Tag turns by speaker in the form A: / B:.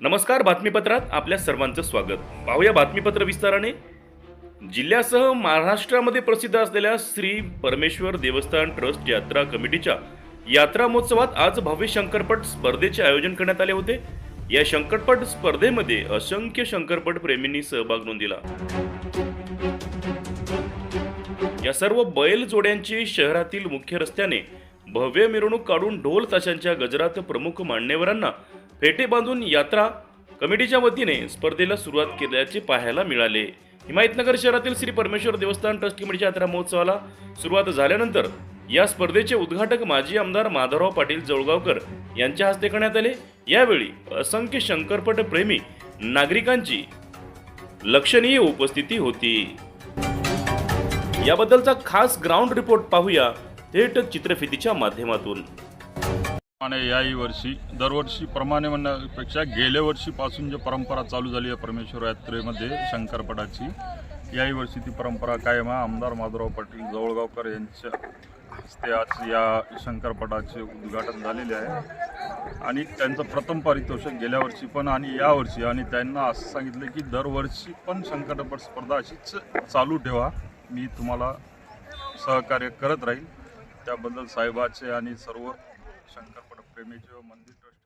A: नमस्कार बातमीपत्रात आपल्या सर्वांचं स्वागत. पाहूया बातमीपत्र विस्ताराने. जिल्ह्यासह महाराष्ट्रामध्ये प्रसिद्ध असलेल्या श्री परमेश्वर देवस्थान ट्रस्ट यात्रा कमिटीच्या यात्रा महोत्सवात आज भव्य शंकरपट स्पर्धेचे आयोजन करण्यात आले होते. या शंकरपट स्पर्धेमध्ये असंख्य शंकरपट प्रेमींनी सहभाग नोंदविला या सर्व बैल जोड्यांची शहरातील मुख्य रस्त्याने भव्य मिरवणूक काढून ढोल ताशांच्या गजरात प्रमुख मान्यवरांना फेटे बांधून यात्रा कमिटीच्या वतीने स्पर्धेला सुरुवात केल्याचे पाहायला मिळाले. हिमायतनगर शहरातील श्री परमेश्वर देवस्थान ट्रस्ट कमिटीच्या यात्रा महोत्सवाला सुरुवात झाल्यानंतर या स्पर्धेचे उद्घाटक माजी आमदार माधवराव पाटील जळगावकर यांच्या हस्ते करण्यात आले. यावेळी असंख्य शंकरपट प्रेमी नागरिकांची लक्षणीय उपस्थिती होती. याबद्दलचा खास ग्राउंड रिपोर्ट पाहूया थेट चित्रफितीच्या माध्यमातून.
B: आणि याही वर्षी दरवर्षी प्रमाणे म्हणण्यापेक्षा गेल्या वर्षीपासून जी परंपरा चालू झाली आहे परमेश्वर यात्रेमध्ये शंकरपटाची याही वर्षी ती परंपरा कायम आहे. आमदार माधवराव पाटील जवळगावकर यांच्या हस्ते आज या शंकरपटाचे उद्घाटन झालेले आहे. आणि त्यांचं प्रथम पारितोषिक गेल्या वर्षी पण आणि यावर्षी आणि त्यांना असं सांगितलं की दरवर्षी पण शंकरपट स्पर्धा अशीच चालू ठेवा. मी तुम्हाला सहकार्य करत राहील. त्याबद्दल साहेबाचे आणि सर्व शंकरपट प्रेमी व मंदिर ट्रस्ट